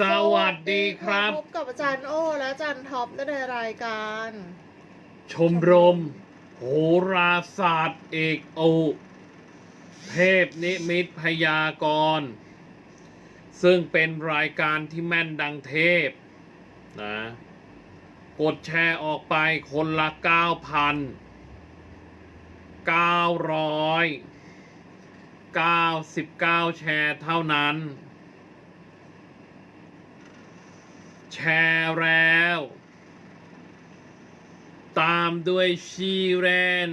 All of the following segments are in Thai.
สวัสดีครับ พบกับอาจารย์โอ้และอาจารย์ท็อปในรายการ ชมรม โหราศาสตร์เอกโอเทพนิมิตพยากรณ์ซึ่งเป็นรายการที่แม่นดังเทพนะกดแชร์ออกไปคนละ 9,999 แชร์เท่านั้น แชร์แล้ว ตามด้วยชีเรน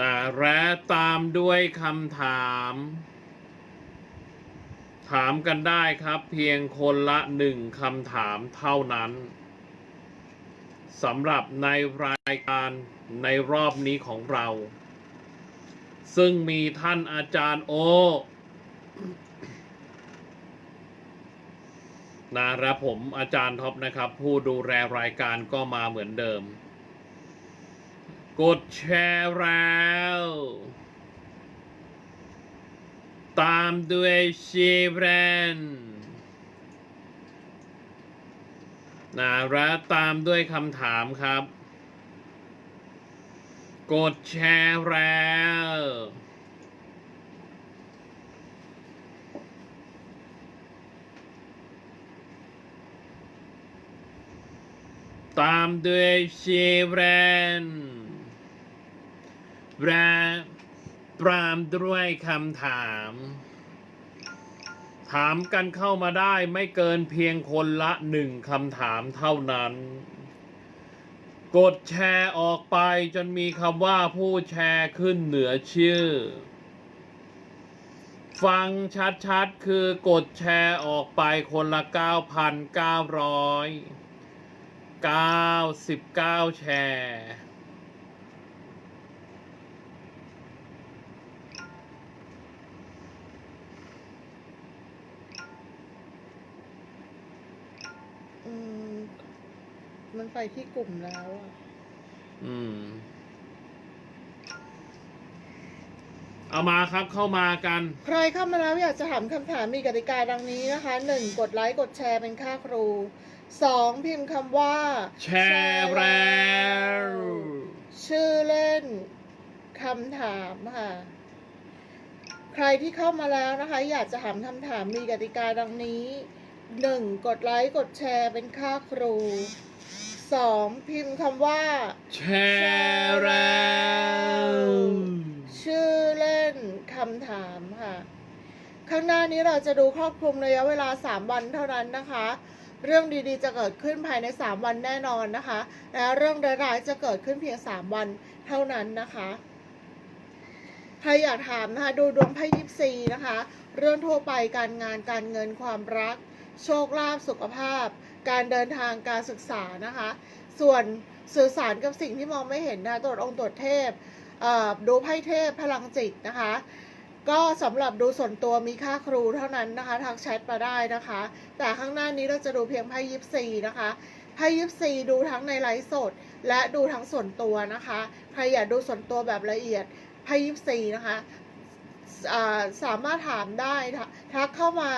นะและตามด้วยคำถาม ถามกันได้ครับ เพียงคนละหนึ่งคำถามเท่านั้นสำหรับในรายการในรอบนี้ของเรา ซึ่งมีท่านอาจารย์โอ นะครับผมอาจารย์ท็อปนะครับ ผู้ดูแลรายการก็มาเหมือนเดิม กดแชร์แล้ว ตามด้วยชีเรนนะและตามด้วยคำถามครับ กดแชร์แล้ว ตามด้วยชีเรนและตามด้วยคำถาม ถามกันเข้ามาได้ไม่เกินเพียงคนละหนึ่งคำถามเท่านั้น กดแชร์ออกไปจนมีคำว่าผู้แชร์ขึ้นเหนือชื่อ ฟังชัดๆคือกดแชร์ออกไปคนละ 9,900 99 แชร์ อืม มันไปที่กลุ่มแล้วอะอืม เอามาครับเข้ามากัน ใครเข้ามาแล้วอยากจะถามคำถามมีกติกาดังนี้นะคะหนึ่งกดไลค์กดแชร์เป็นค่าครูสองพิมพ์คำว่า แชร์แล้วชื่อเล่นคำถามค่ะ ใครที่เข้ามาแล้วนะคะ อยากจะถามคำถามมีกติกาดังนี้หนึ่งกดไลค์กดแชร์เป็นค่าครูสองพิมพ์คำว่า แชร์แล้วชื่อเล่ นคำถามค่ะ ข้างหน้านี้เราจะดูครอบคลุมระยะเวลา 3 วันเท่านั้นนะคะ เรื่องดีๆจะเกิดขึ้นภายใน 3 วันแน่นอนนะคะ และเรื่องร้ายๆจะเกิดขึ้นเพียง 3 วันเท่านั้นนะคะใครอยากถามนะคะดูดวงไพ่ยิปซีนะคะ เรื่องทั่วไปการงานการเงินความรัก โชคลาภสุขภาพ การเดินทางการศึกษานะคะ ส่วนสื่อสารกับสิ่งที่มองไม่เห็นนะตรวจองค์ตรวจเทพ ดูไพ่เทพพลังจิตนะคะ ก็สำหรับดูส่วนตัวมีค่าครูเท่านั้นนะคะทักแชทมาได้นะคะ แต่ข้างหน้านี้เราจะดูเพียงไพ่ยิปซีนะคะไพ่ยิปซีดูทั้งในไลฟ์สด และดูทั้งส่วนตัวนะคะใครอยากดูส่วนตัวแบบละเอียดไพ่ยิปซีนะคะสามารถถามได้ทักเข้ามา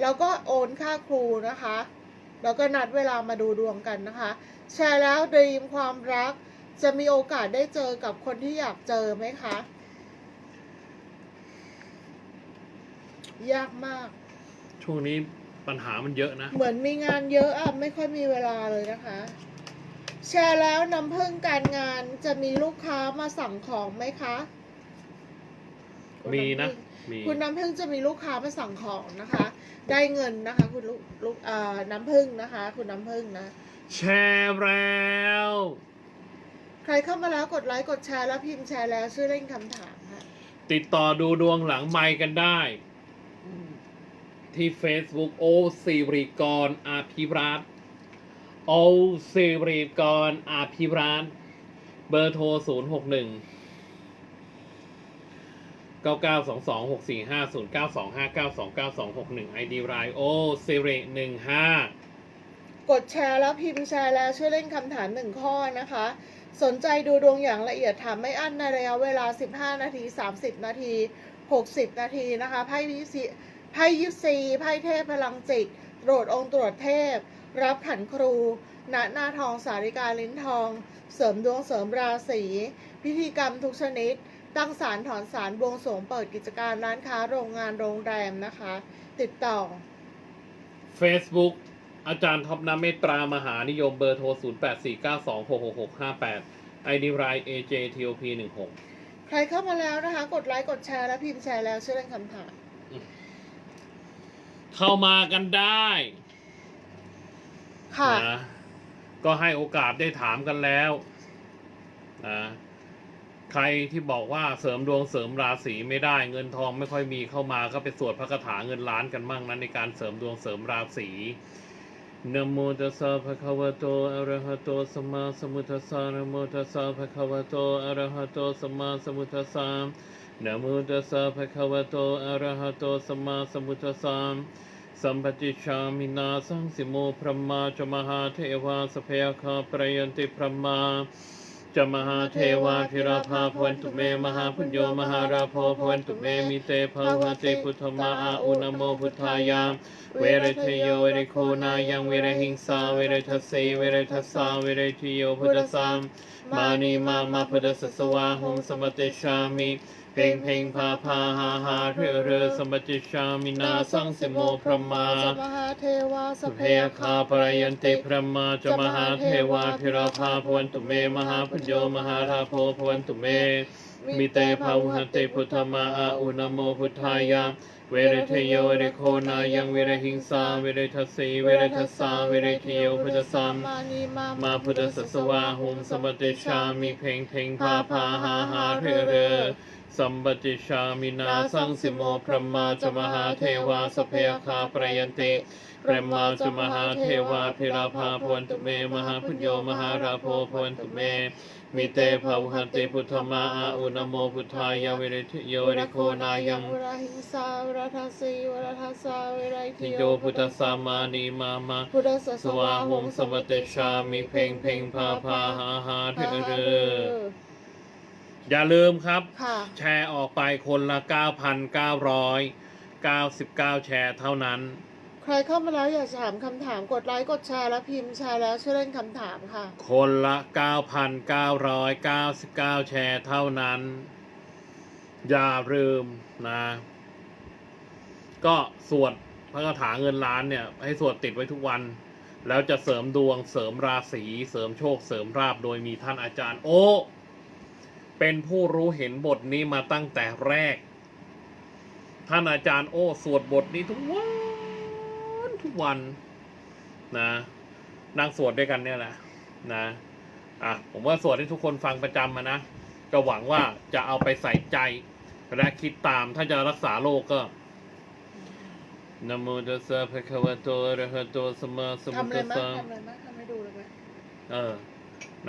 แล้วก็โอนค่าครูนะคะ แล้วก็นัดเวลามาดูดวงกันนะคะ แชร์แล้วดีมความรัก จะมีโอกาสได้เจอกับคนที่อยากเจอไหมคะ ยากมาก ช่วงนี้ปัญหามันเยอะนะ เหมือนมีงานเยอะอะไม่ค่อยมีเวลาเลยนะคะ แชร์แล้วน้ำพึ่งการงานจะมีลูกค้ามาสั่งของไหมคะมีนะมีคุณน้ำพึ่งจะมีลูกค้ามาสั่งของนะคะ ได้เงินนะคะ คุณลูกลูกเอ่อน้ำพึ่งนะคะ คุณน้ำพึ่งนะ แชร์แล้ว ใครเข้ามาแล้วกดไลค์กดแชร์แล้วพิมพ์แชร์แล้วชื่อเล่นคำถามค่ะติดต่อดูดวงหลังไมค์กันได้ที่ Facebook โอสิริกรอาภิรัตน์โอสิริกรอาภิรัตน์เบอร์โทร 0 6 1 9 9 2 2 6 4 5 0 9 2 5 9 2 9 2 6 1 ID รายโอสิริ15 กดแชร์แล้วพิมพ์แชร์แล้วช่วยเล่นคำถามหนึ่งข้อนะคะ สนใจดูดวงอย่างละเอียดถามไม่อั้นในระยะเวลา 15 นาที 30 นาที 60 นาทีนะคะไพ่ยิปซีไพ่ยิปซีไพ่เทพพลังจิตโปรดองค์ตรวจเทพ รับขันครูณหน้าทองสาริกาลิ้นทอง เสริมดวงเสริมราศีพิธีกรรมทุกชนิด ตั้งศาลถอนศาลบวงสรวงเปิดกิจการร้านค้าโรงงานโรงแรมนะคะ ติดต่อ Facebook อาจารย์ท็อปน้ำเมตตามหานิยมเบอร์โทร 0 8 4 9 2 6 6 6 5 8 ID r i AJTOP 16 ใครเข้ามาแล้วนะคะ กดไลค์กดแชร์และพิมพ์แชร์แล้วช่วยเล่นคำถามเข้ามากันได้ค่ะนะก็ให้โอกาสได้ถามกันแล้วนะใครที่บอกว่าเสริมดวงเสริมราศีไม่ได้เงินทองไม่ค่อยมีเข้ามาก็ไปสวดพระคาถาเงินล้านกันมั่งนั้นในการเสริมดวงเสริมราศี นโมตัสสะภะคะวะโต อะระหะโต สัมมาสัมพุทธัสสะนโมตัสสะภะคะวะโต อะระหะโต สัมมาสัมพุทธัสสะนโมตัสสะภะคะวะโต อะระหะโต สัมมาสัมพุทธัสสะสัมปติชามินาสังสิโมพรหมาจมหาเทวาสเพยคาปรยันติพรหมา จมหาเทวาธิราภาพวันตุเมมหาพุญโยมหาราโพพวันตุเมมิเตภาวะเตพุทธมาอาอุณโมพุทธายามเวรเทโยเวรโคนายังเวรหิงสาเวรทัสเสเวรทัสสาเวรทิโยพุทธสามมานีมามาพุทธสสวาหุมสมเตชามิ เพลงเพลงพาพาหาหาเรือเรือสมปติชามินาสังเสิโมพรหมาสมหาเทวาสสุเพเพยคาปรยันเตพระมาจมหาเทวาพิราภาพวันตุเมมหาพุญโยมหาราโพพวันตุเมมิเตภาวุหติพุทธมาอาอุนโมพุทธายาเวรเทโยเวรโคนายังเวรหิงสาเวรทัสสีเวรทัสสาเวรเทโยพุทธสามมาพุทธสสวาหุมสมปติชามิเพลงเพลงพาพาหาหาเรือเรือ สัมปติชามินาสังสิโมพระมาจมหาเทวาสเพยคาปรยันติพระมาจมหาเทวาพิราภาพวันตุเม มหาพุญโยมหาราโพพวันตุเมมิเตภาวุหันติพุทธมาอาอุนโมพุทธายาเวริทโยริโคนายังเวราหิงสาเวราทัสสีเวราทัสสาเวราทิทิโยพุทธสามานีมามาพุทธสสวาหุมสมติชามิเพ่งเพ่งพาพาหาหาเถอเร ออย่าลืมครับ ค่ะแชร์ออกไปคนละ 9,999 แชร์เท่านั้น ใครเข้ามาแล้วอยากจะถามคำถามกดไลค์กดแชร์และพิมพ์แชร์แล้วช่วยเล่นคำถามค่ะ คนละ 9,999 แชร์เท่านั้น อย่าลืมนะ ก็สวดพระคาถาเงินล้านเนี่ย ให้สวดติดไว้ทุกวัน แล้วจะเสริมดวงเสริมราศีเสริมโชคเสริมราบโดยมีท่านอาจารย์ โอ้ เป็นผู้รู้เห็นบทนี้มาตั้งแต่แรก ท่านอาจารย์โอ้สวดบทนี้ทุกวันทุกวันนะนั่งสวดด้วยกันเนี่ยแหละนะอะผมว่าสวดให้ทุกคนฟังประจำมานะก็หวังว่าจะเอาไปใส่ใจและคิดตามถ้าจะรักษาโรคก็นะโมตัสสะภะคะวะโตอะระหะโตสัมมาสัมพุทำทเลยธัสมั้ยสะทำเลยมั้ยทำให้ดูเลยไหมเออ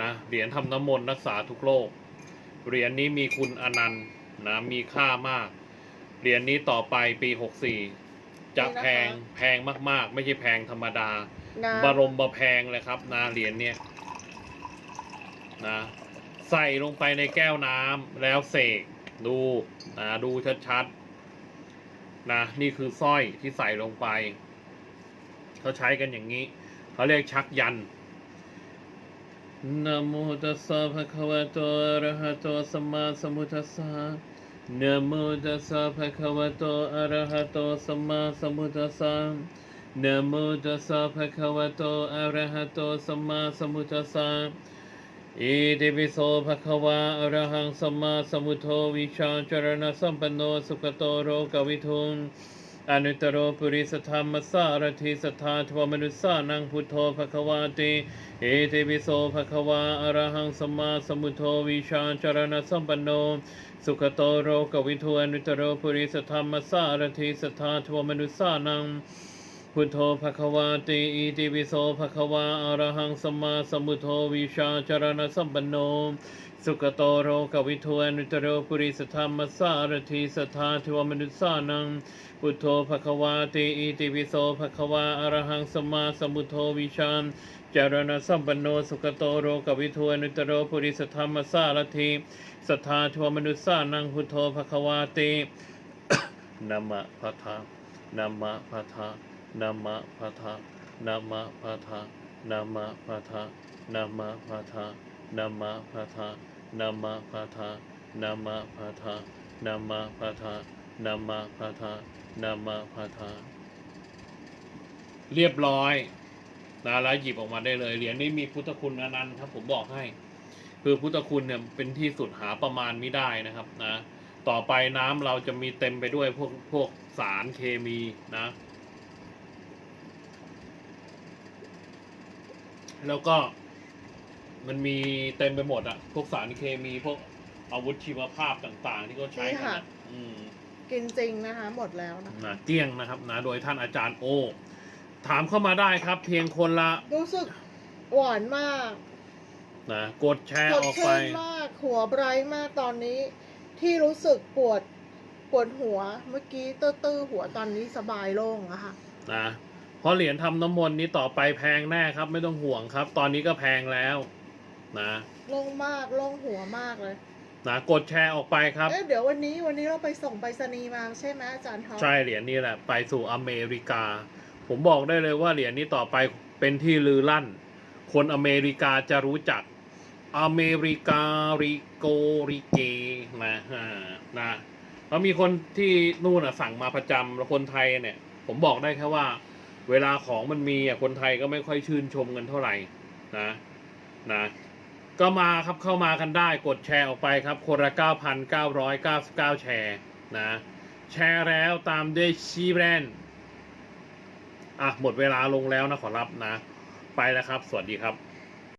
นะเหรียญทำน้ำมนต์รักษาทุกโรค เหรียญนี้มีคุณอนันต์นะมีค่ามาก เหรียญนี้ต่อไปปีหกสี่จะแพงแพงมาก ๆ ไม่ใช่แพงธรรมดา นะบรมบแพงเลยครับนะเหรียญเนี่ยนะใส่ลงไปในแก้วน้ำแล้วเสกดูนะดูชัดๆนะนี่คือสร้อยที่ใส่ลงไป เขาใช้กันอย่างนี้ เขาเรียกชักยันต์ นะโมตัสสะภะคะวะโตอะระหะโตสัมมาสัมพุทธัสสะนะโมตัสสะภะคะวะโตอะระหะโตสัมมาสัมพุทธัสสะนะโมตัสสะภะคะวะโตอะระหะโตสัมมาสัมพุทธัสสะอิติปิโสภะคะวะอะระหังสัมมาสัมพุทโธวิชาจรณะสัมปันโนสุขโตโรกวิทุง อนุตตรโรปุริสธรรมสารทิสธาทวมนุสานังพุทโธภะคะวะติอิติปิโสภะคะวะอรหังสมมาสมุทโธวิชาจารณะสัมปันโน สุขโตโรกวิทูอนุตตรโรปุริสธรรมสารทิสธาทวมนุสานัง พุทโธภควาติอิติปิโสภควาอรหังสัมมาสัมพุทโธวิชาจารณสัมปันโน สุขโตโรกวิทูอนุตโรปุริสธรรมสารทิสัทธาทวมนุสสานังพุทโธภควาติอิติปิโสภควาอรหังสัมมาสัมพุทโธวิชาจารณสัมปันโนสุขโตโรกวิทูอนุตโรปุริสธรรมสารทิสัทธาทวมนุสสานังพุทโธภควาตินะมะพะทานะมะพะทะ นะมะพะทะนะมะพะทะนะมะพะทะนะมะพะทะนะมะพะทะนะมะพะทะนะมะพะทะนะมะพะทะนะมะพะทะนะมะพะทะเรียบร้อยนะแล้วหยิบออกมาได้เลย เหรียญนี้มีพุทธคุณอนันต์ครับ ผมบอกให้ คือพุทธคุณเนี่ยเป็นที่สุดหาประมาณไม่ได้นะครับนะ ต่อไปน้ำเราจะมีเต็มไปด้วยพวกพวกสารเคมีนะ แล้วก็มันมีเต็มไปหมดอะพวกสารเคมีพวกอาวุธชีวภาพต่างๆ ที่เขาใช้กันอะอืม กินจริงนะคะ หมดแล้วนะคะนะเกลี้ยงนะครับนะโดยท่านอาจารย์โอ ถามเข้ามาได้ครับ เพียงคนละรู้สึกหวานมากนะกดแชร์สดออกไปชื่นมาก หัวไบรท์มากตอนนี้ ที่รู้สึกปวดปวดหัวเมื่อกี้ตื้อๆหัวตอนนี้สบายโล่งอะค่ะ นะ เพราะเหรียญทำน้ำมนต์นี้ต่อไปแพงแน่ครับ ไม่ต้องห่วงครับ ตอนนี้ก็แพงแล้วนะโล่งมากโล่งหัวมากเลยนะกดแชร์ออกไปครับเอ๊ะเดี๋ยววันนี้วันนี้เราไปส่งไปรษณีย์มาใช่ไหมอาจารย์ท็อปใช่เหรียญนี้แหละ ไปสู่อเมริกา ผมบอกได้เลยว่าเหรียญนี้ต่อไปเป็นที่ลือลั่น คนอเมริกาจะรู้จัก อเมริการิโกริเกนะฮะนะแล้วมีคนที่นู่นอะสั่งมาประจำแล้วคนไทยเนี่ย ผมบอกได้แค่ว่า เวลาของมันมีอะคนไทยก็ไม่ค่อยชื่นชมกันเท่าไหร่นะนะก็มาครับเข้ามากันได้กดแชร์ออกไปครับ คนละ 9,999 แชร์นะแชร์แล้วตามด้วยชีแบรนด์อะหมดเวลาลงแล้วนะขอรับนะ ไปแล้วครับ สวัสดีครับ